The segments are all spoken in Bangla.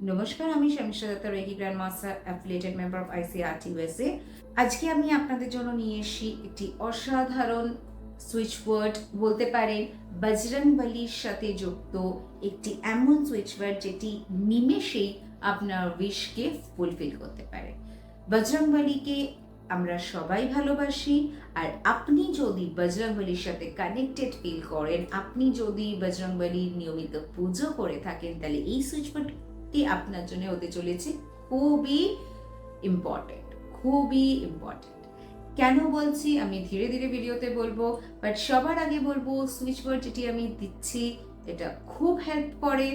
নমস্কার, আমি Shamisha Dutta reiki grand master affiliated member of ICR USA আজকে আমি আপনাদের জন্য নিয়ে এসেছি একটি অসাধারণ সুইচ ওয়ার্ড বলতে পারেন বজরং বলির সাথে যুক্ত একটি এমন সুইচ ওয়ার্ড যেটি নিমেষেই আপনার উইশকে ফুলফিল করতে পারে। বজরং বলিকে আমরা সবাই ভালোবাসি, আর আপনি যদি বজরং বলির সাথে কানেক্টেড ফিল করেন, আপনি যদি বজরং বলির নিয়মিত পুজো করে থাকেন, তাহলে এই সুইচ ওয়ার্ডটি আপনার জন্য হতে চলেছে। খুবই ইম্পর্টেন্ট খুবই ইম্পর্টেন্ট কেন বলছি? আমি ধীরে ধীরে ভিডিওতে বলব বাট সবার আগে বলব সুইচ ওয়ার্ড যেটি আমি দিচ্ছি, এটা খুব হেল্প করে।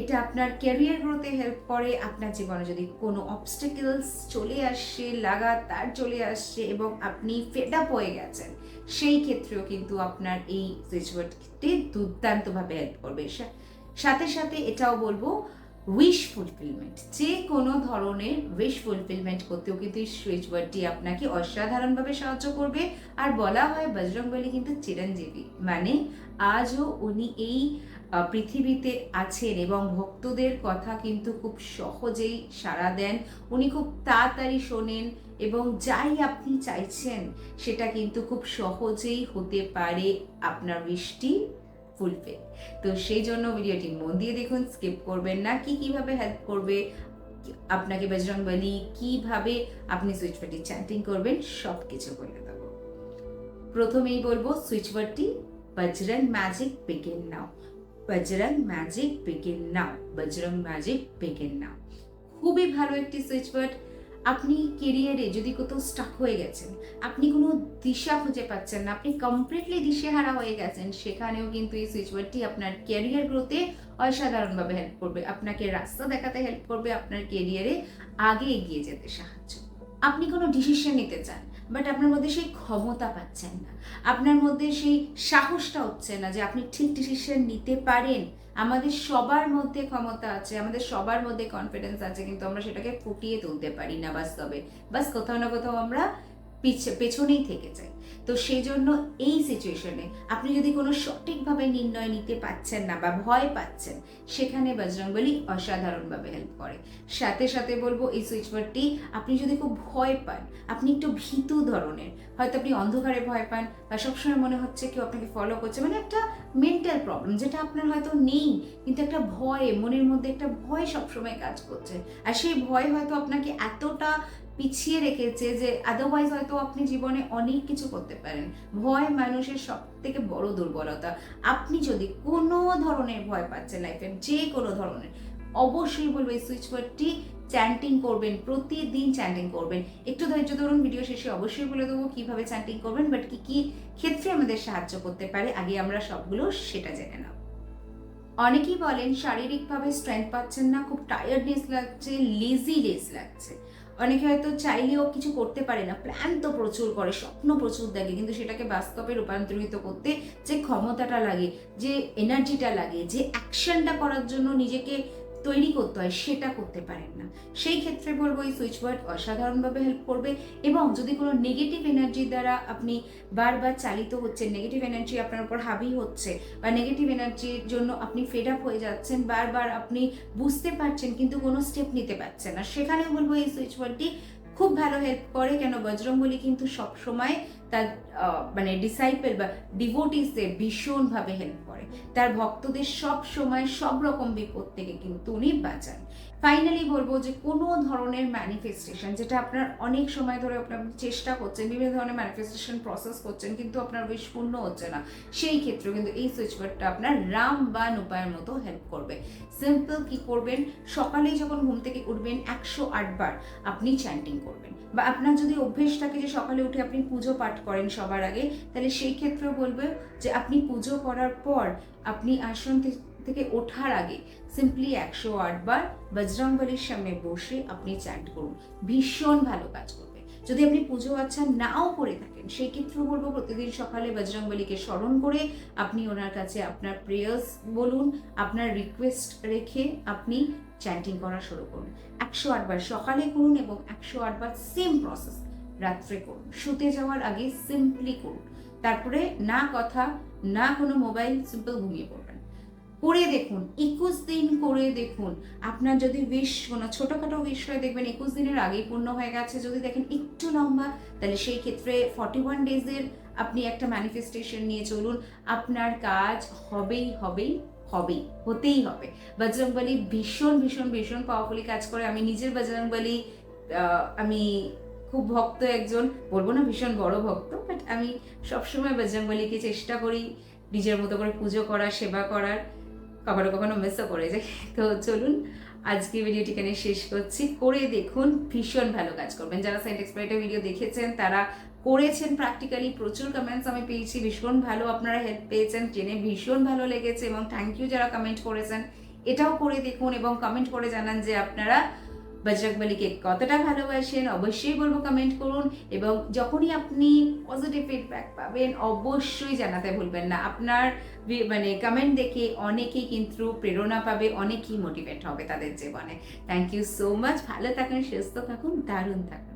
এটা আপনার ক্যারিয়ার গ্রোথে হেল্প করে। আপনার জীবনে যদি কোনো অবস্টেকেলস চলে আসছে লাগাতার চলে আসছে এবং আপনি ফেড আপ হয়ে গেছেন, সেই ক্ষেত্রেও কিন্তু আপনার এই সুইচ ওয়ার্ডটি দুর্দান্তভাবে হেল্প করবে। সাথে সাথে এটাও বলব উইশ ফুলফিলমেন্ট যে কোনো ধরনের উইশ ফুলফিলমেন্ট করতেও কিন্তু এই সুইচ ওয়ার্ডটি আপনাকে অসাধারণভাবে সাহায্য করবে। আর বলা হয় বজরংবলী কিন্তু চিরঞ্জীবী। মানে আজও উনি এই পৃথিবীতে আছেন এবং ভক্তদের কথা কিন্তু খুব সহজেই সাড়া দেন। উনি খুব তাড়াতাড়ি শোনেন এবং যাই আপনি চাইছেন সেটা কিন্তু খুব সহজেই হতে পারে আপনার উইশটি ফুলফিল তো সেই জন্য ভিডিওটি মন দিয়ে দেখুন, স্কিপ করবেন না। কি কীভাবে হেল্প করবে আপনাকে বজরং বলি, কীভাবে আপনি সুইচ ওয়ার্ডটি চ্যান্টিং করবেন সব কিছু বলে দেবো। প্রথমেই বলব switch ওয়ার্ডটি Bajrang magic begin now Bajrang magic begin now Bajrang magic begin now খুবই ভালো একটি সুইচ ওয়ার্ড আপনি কেরিয়ারে যদি কোথাও স্টাক হয়ে গেছেন, আপনি কোনো দিশা খুঁজে পাচ্ছেন না, আপনি কমপ্লিটলি দিশেহারা হয়ে গেছেন, সেখানেও কিন্তু এই সুইচ ওয়ার্ডটি আপনার ক্যারিয়ার গ্রোথে অসাধারণভাবে হেল্প করবে। আপনাকে রাস্তা দেখাতে হেল্প করবে, আপনার কেরিয়ারে আগে এগিয়ে যেতে সাহায্য। আপনি কোনো ডিসিশন নিতে চান বাট আপনার মধ্যে সেই ক্ষমতা পাচ্ছেন না। আপনার মধ্যে সেই সাহসটা হচ্ছে না যে আপনি ঠিক ডিসিশন নিতে পারেন। আমাদের সবার মধ্যে ক্ষমতা আছে, আমাদের সবার মধ্যে কনফিডেন্স আছে, কিন্তু আমরা সেটাকে ফুটিয়ে তুলতে পারি না বাস্তবে। বাস কোথাও না কোথাও আমরা পেছনেই থেকে যায়। তো সেই জন্য এই সিচুয়েশনে আপনি যদি কোনো সঠিকভাবে নির্ণয় নিতে পাচ্ছেন না বা ভয় পাচ্ছেন, সেখানে বজরংবলী অসাধারণভাবে হেল্প করে। সাথে সাথে বলব, এই সুইচ ওয়ার্ডটি আপনি যদি খুব ভয় পান, আপনি একটু ভীতু ধরনের, হয়তো আপনি অন্ধকারে ভয় পান বা সবসময় মনে হচ্ছে কেউ আপনাকে ফলো করছে মানে একটা মেন্টাল প্রবলেম যেটা আপনার হয়তো নেই, কিন্তু একটা ভয়, মনের মধ্যে একটা ভয় সবসময় কাজ করছে। আর সেই ভয় হয়তো আপনাকে এতটা পিছিয়ে রেখেছে যে আদারওয়াইজ হয়তো আপনি জীবনে অনেক কিছু করতে পারেন। ভয় মানুষের সব থেকে বড় দুর্বলতা। আপনি যদি কোনো ধরনের ভয় পাচ্ছেন লাইফের যে কোনো ধরনের, অবশ্যই বলব এই সুইচ ওয়ার্ডটি চ্যান্টিং করবেন, প্রতিদিন চ্যান্টিং করবেন। একটু ধৈর্য ধরুন ভিডিও শেষে অবশ্যই বলে দেবো কীভাবে চ্যান্টিং করবেন বাট কী কী ক্ষেত্রে আমাদের সাহায্য করতে পারে, আগে আমরা সবগুলো সেটা জেনে নাও। অনেকেই বলেন, শারীরিকভাবে স্ট্রেংথ পাচ্ছেন না, খুব টায়ার্ডনেস লাগছে লেজিনেস লাগছে। অনেকে হয়তো চাইলেও কিছু করতে পারে না। প্ল্যান তো প্রচুর করে, স্বপ্ন প্রচুর দেখে, কিন্তু সেটাকে বাস্তবে রূপান্তরিত করতে যে ক্ষমতাটা লাগে, যে এনার্জিটা লাগে, যে অ্যাকশনটা করার জন্য নিজেকে তৈরি করতে হয়, সেটা করতে পারেন না। সেই ক্ষেত্রে বলব এই সুইচ ওয়ার্ড অসাধারণভাবে হেল্প করবে এবং যদি কোনো নেগেটিভ এনার্জি দ্বারা আপনি বারবার চালিত হচ্ছেন নেগেটিভ এনার্জি আপনার উপর হাবি হচ্ছে বা নেগেটিভ এনার্জির জন্য আপনি ফেড আপ হয়ে যাচ্ছেন, বারবার আপনি বুঝতে পারছেন কিন্তু কোনো স্টেপ নিতে পারছেন না, সেখানেও বলব এই সুইচ ওয়ার্ডটি খুব ভালো হেল্প করে। কেন? বজরংবলী কিন্তু সবসময় তার মানে ডিসাইপেল বা ডিভোটিসদের ভীষণভাবে হেল্প করে। তার ভক্তদের সব সময় সব রকম বিপদ থেকে কিন্তু উনি বাঁচান। ফাইনালি বলব যে কোনো ধরনের ম্যানিফেস্টেশন যেটা আপনার অনেক সময় ধরে আপনার চেষ্টা করছেন, বিভিন্ন ধরনের ম্যানিফেস্টেশন প্রসেস করছেন, কিন্তু আপনার উইশ পূর্ণ হচ্ছে না। সেই ক্ষেত্রে কিন্তু এই সুইচ ওয়ার্ডটা আপনার রাম বা উপায়ের মতো হেল্প করবে। সিম্পল কি করবেন? সকালেই যখন ঘুম থেকে উঠবেন, একশো বার আপনি চ্যান্টিং করবেন। বা আপনার যদি অভ্যেস থাকে যে সকালে উঠে আপনি পুজো পাঠ করেন সবার আগে, তাহলে সেই ক্ষেত্রেও বলবে যে আপনি পুজো করার পর আপনি আসন থেকে ওঠার আগে সিম্পলি একশো বার বজরংবলীর সামনে বসে আপনি চ্যান্ট করুন। ভীষণ ভালো কাজ করবে। যদি আপনি পুজো আচ্ছা নাও করে থাকেন, সেই ক্ষেত্রেও বলব প্রতিদিন সকালে বজরংবলীকে স্মরণ করে আপনি ওনার কাছে আপনার প্রেয়ার্স বলুন, আপনার রিকোয়েস্ট রেখে আপনি চ্যান্টিং করা শুরু করুন। একশো আটবার সকালে করুন এবং একশো আটবার সেম প্রসেস রাত্রে করুন। শুতে যাওয়ার আগে সিম্পলি করুন। তারপরে না কথা, না কোনো মোবাইল সিম্পল ঘুমিয়ে পড়বেন। করে দেখুন, একুশ দিন করে দেখুন। আপনার যদি উইশ কোনো ছোটোখাটো উইশ হয়, দেখবেন একুশ দিনের আগেই পূর্ণ হয়ে গেছে। যদি দেখেন একটু লম্বা, তাহলে সেই ক্ষেত্রে ফর্টি ওয়ান ডেজের আপনি একটা ম্যানিফেস্টেশন নিয়ে চলুন। আপনার কাজ হবেই হবেই হবেই, হতেই হবে। বজরংবলী ভীষণ ভীষণ ভীষণ পাওয়ারফুলি কাজ করে আমি নিজের বজরংবলী আমি খুব ভক্ত একজন। বলব না ভীষণ বড় ভক্ত বাট আমি সবসময় বজরংবলীকে চেষ্টা করি নিজের মতো করে পুজো করার সেবা করার। কখনো কখনো মিসও করে যাই। তো চলুন, আজকে ভিডিওটি এখানে শেষ করছি। করে দেখুন, ভীষণ ভালো কাজ করবেন। যারা সাইন্ট এক্সপার্টের ভিডিও দেখেছেন, তারা করেছেন প্র্যাকটিক্যালি প্রচুর কমেন্টস আমি পেয়েছি, ভীষণ ভালো আপনারা হেল্প পেয়েছেন, জেনে ভীষণ ভালো লেগেছে এবং থ্যাংক ইউ যারা কমেন্ট করেছেন, এটাও করে দেখুন এবং কমেন্ট করে জানান যে আপনারা বজরংবলীকে কতটা ভালোবাসেন, অবশ্যই বলব কমেন্ট করুন এবং যখনই আপনি পজিটিভ ফিডব্যাক পাবেন, অবশ্যই জানাতে ভুলবেন না। আপনার মানে কমেন্ট দেখে অনেকেই কিন্তু প্রেরণা পাবে, অনেকেই মোটিভেট হবে তাদের জীবনে। থ্যাংক ইউ সো মাচ ভালো থাকুন, সুস্থ থাকুন, দারুণ থাকুন।